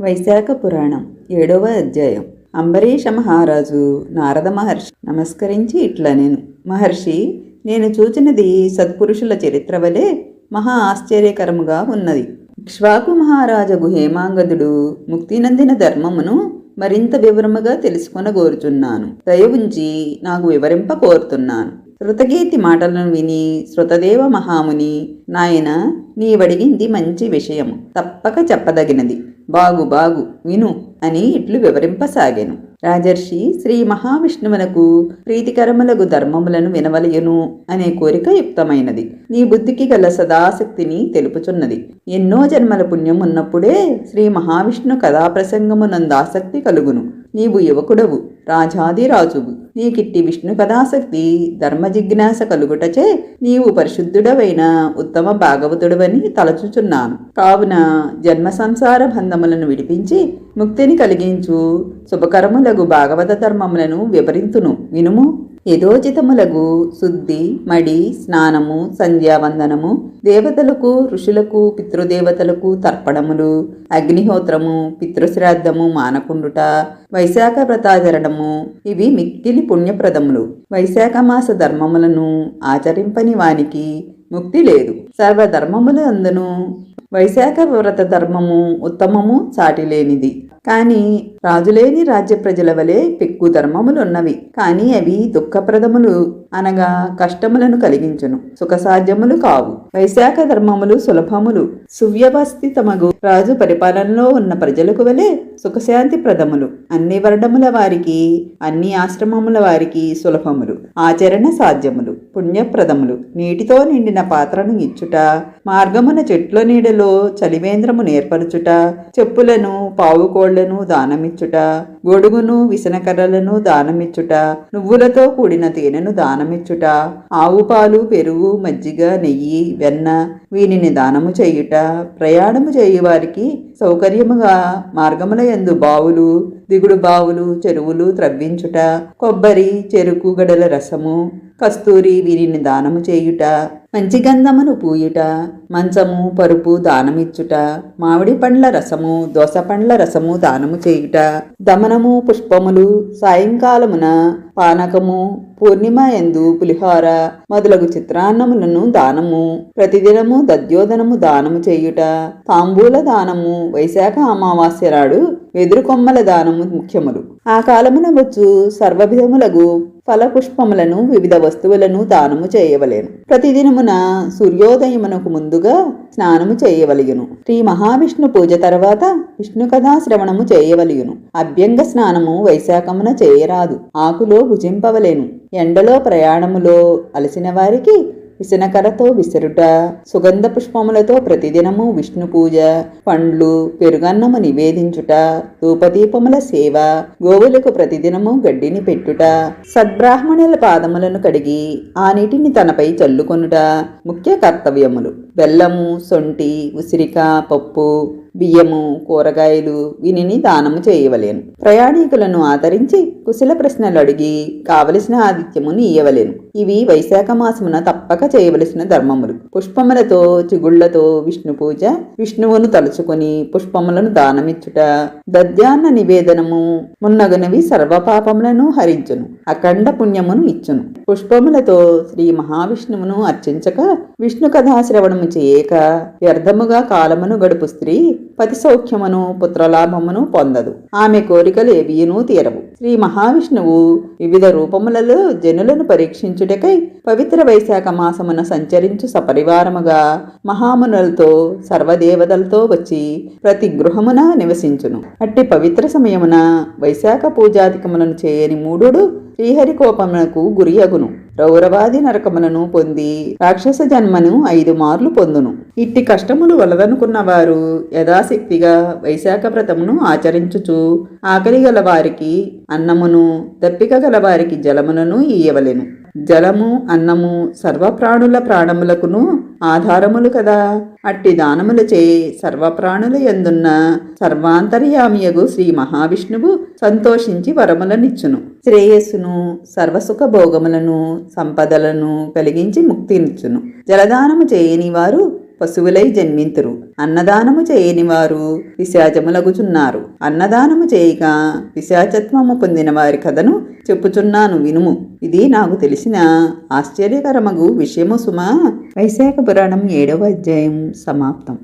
వైశాఖ పురాణం ఏడవ అధ్యాయం. అంబరీష మహారాజు నారద మహర్షి నమస్కరించి ఇట్లా నేను మహర్షి నేను చూచినది సత్పురుషుల చరిత్ర వలె మహా ఆశ్చర్యకరముగా ఉన్నది. ఇక్ష్వాకు మహారాజగు హేమాంగదుడు ముక్తినందిన ధర్మమును మరింత వివరముగా తెలుసుకొనగోరుచున్నాను. దయ ఉంచి నాకు వివరింప కోరుతున్నాను. శృతగీతి మాటలను విని శృతదేవ మహాముని నాయన నీవడిగింది మంచి విషయము. తప్పక చెప్పదగినది. బాగు బాగు విను అని ఇట్లు వివరింపసాగాను. రాజర్షి శ్రీ మహావిష్ణువునకు ప్రీతికరములగు ధర్మములను వినవలయును అనే కోరిక యుక్తమైనది. నీ బుద్ధికి గల సదాశక్తిని తెలుపుచున్నది. ఎన్నో జన్మల పుణ్యం ఉన్నప్పుడే శ్రీ మహావిష్ణు కథాప్రసంగమునందు ఆసక్తి కలుగును. నీవు యువకుడవు రాజాదిరాజువు. నీకిట్టి విష్ణు కథాసక్తి ధర్మ జిజ్ఞాస కలుగుటచే నీవు పరిశుద్ధుడవైన ఉత్తమ భాగవతుడవని తలచుచున్నాను. కావున జన్మ సంసార బంధములను విడిపించి ముక్తిని కలిగించు శుభకరములగు భాగవత ధర్మములను వివరింతును. వినుము యథోచితములగు శుద్ధి మడి స్నానము సంధ్యావందనము దేవతలకు ఋషులకు పితృదేవతలకు తర్పణములు అగ్నిహోత్రము పితృశ్రాద్ధము మానకుండుట వైశాఖ వ్రతాచరణము ఇవి మిక్కిలి పుణ్యప్రదములు. వైశాఖ మాస ధర్మములను ఆచరింపని వానికి ముక్తి లేదు. సర్వధర్మములు అందును. వైశాఖ వ్రత ధర్మము ఉత్తమము సాటిలేనిది. కానీ రాజులేని రాజ్య ప్రజల వలె పెక్కు ధర్మములున్నవి. కానీ అవి దుఃఖప్రదములు అనగా కష్టములను కలిగించును. సుఖసాధ్యములు కావు. వైశాఖ ధర్మములు సులభములు. సువ్యవస్థితమగు రాజు పరిపాలనలో ఉన్న ప్రజలకు వలె సుఖశాంతి ప్రదములు. అన్ని వర్ణముల వారికి అన్ని ఆశ్రమముల వారికి సులభములు. ఆచరణ సాధ్యములు. పుణ్యప్రదములు. నీటితో నిండిన పాత్రను ఇచ్చుట మార్గమున చెట్ల నీడలో చలివేంద్రము నేర్పరచుట చెప్పులను పావుకోళ్ళను దానమిచ్చుట గొడుగును విసనకర్రలను దానమిచ్చుట నువ్వులతో కూడిన తేనెను దానమిచ్చుట ఆవు పాలు పెరుగు మజ్జిగ నెయ్యి వెన్న వీనిని దానము చేయుట ప్రయాణము చేయువారికి సౌకర్యముగా మార్గముల యందు బావులు దిగుడు బావులు చెరువులు త్రవ్వించుట కొబ్బరి చెరుకు గడల రసము కస్తూరి వీరిని దానము చేయుట మంచి గంధమును పూయుట మంచము పరుపు దానమిచ్చుట మామిడి పండ్ల రసము దోస పండ్ల రసము దానము చేయుట దమనము పుష్పములు సాయంకాలమున పానకము పూర్ణిమ ఎందు పులిహోర మొదలగు చిత్రాన్నములను దానము ప్రతిదినము దద్యోధనము దానము చేయుట తాంబూల దానము వైశాఖ అమావాస్య నాడు వెదురుకొమ్మల దానము ముఖ్యములు. ఆ కాలమున వచ్చు సర్వవిధములగు ఫలపుష్పములను వివిధ వస్తువులను దానము చేయవలేను. ప్రతిదినమున సూర్యోదయమునకు ముందుగా స్నానము చేయవలయును. శ్రీ మహావిష్ణు పూజ తర్వాత విష్ణు కథా శ్రవణము చేయవలయును. అభ్యంగ స్నానము వైశాఖమున చేయరాదు. ఆకులో భుజింపవలేను. ఎండలో ప్రయాణములో అలసిన వారికి విసనకరతో విసరుట సుగంధ పుష్పములతో ప్రతిదినము విష్ణు పూజ పండ్లు పెరుగన్నము నివేదించుట ధూపదీపముల సేవ గోవులకు ప్రతిదినము గడ్డిని పెట్టుట సద్బ్రాహ్మణుల పాదములను కడిగి ఆ నీటిని తనపై చల్లుకొనుట ముఖ్య కర్తవ్యములు. బెల్లము సొంటి ఉసిరిక పప్పు బియ్యము కూరగాయలు వీనిని దానము చేయవలేను. ప్రయాణికులను ఆదరించి కుశల ప్రశ్నలు అడిగి కావలసిన ఆతిథ్యమును ఇయ్యవలేను ఇవి వైశాఖ మాసమున తప్పక చేయవలసిన ధర్మములు. పుష్పములతో చిగుళ్ళతో విష్ణు పూజ విష్ణువును తలుచుకొని పుష్పములను దానమిచ్చుట దద్యాన్న నివేదనము మున్నగునవి సర్వపాపములను హరించును అఖండ పుణ్యమును ఇచ్చును. పుష్పములతో శ్రీ మహావిష్ణువును అర్చించక విష్ణు కథాశ్రవణము చేయక వ్యర్థముగా కాలమును గడుపు స్త్రీ పతి సౌఖ్యమును పుత్రలాభమును పొందదు. ఆమె కోరికలు ఏవియునూ తీరవు. శ్రీ మహావిష్ణువు వివిధ రూపములలో జనులను పరీక్షించుటకై పవిత్ర వైశాఖ మాసమున సంచరించు సపరివారముగా మహామునులతో సర్వదేవతలతో వచ్చి ప్రతి గృహమున నివసించును. అట్టి పవిత్ర సమయమున వైశాఖ పూజాధికములను చేయని మూఢుడు శ్రీహరికోపమునకు గురియగును రౌరవాది నరకములను పొంది రాక్షస జన్మను ఐదు మార్లు పొందును. ఇట్టి కష్టములు వలదనుకున్న వారు యథాశక్తిగా వైశాఖ వ్రతమును ఆచరించుచు ఆకలి గల వారికి అన్నమును దప్పిక గల వారికి జలములను ఇయ్యవలెను. జలము అన్నము సర్వప్రాణుల ప్రాణములకును ఆధారములు కదా. అట్టి దానములచే సర్వప్రాణుల ఎందున్న సర్వాంతర్యామియగు శ్రీ మహావిష్ణువు సంతోషించి వరములనిచ్చును. శ్రేయస్సును సర్వసుఖ భోగములను సంపదలను కలిగించి ముక్తినిచ్చును. జలదానము చేయని వారు పశువులై జన్మింతురు. అన్నదానము చేయని వారు పిశాచములగుచున్నారు. అన్నదానము చేయక పిశాచత్వము పొందిన వారి కథను చెప్పుచున్నాను వినుము. ఇది నాకు తెలిసిన ఆశ్చర్యకరమగు విషయము సుమా. వైశాఖ పురాణం ఏడవ అధ్యాయం సమాప్తం.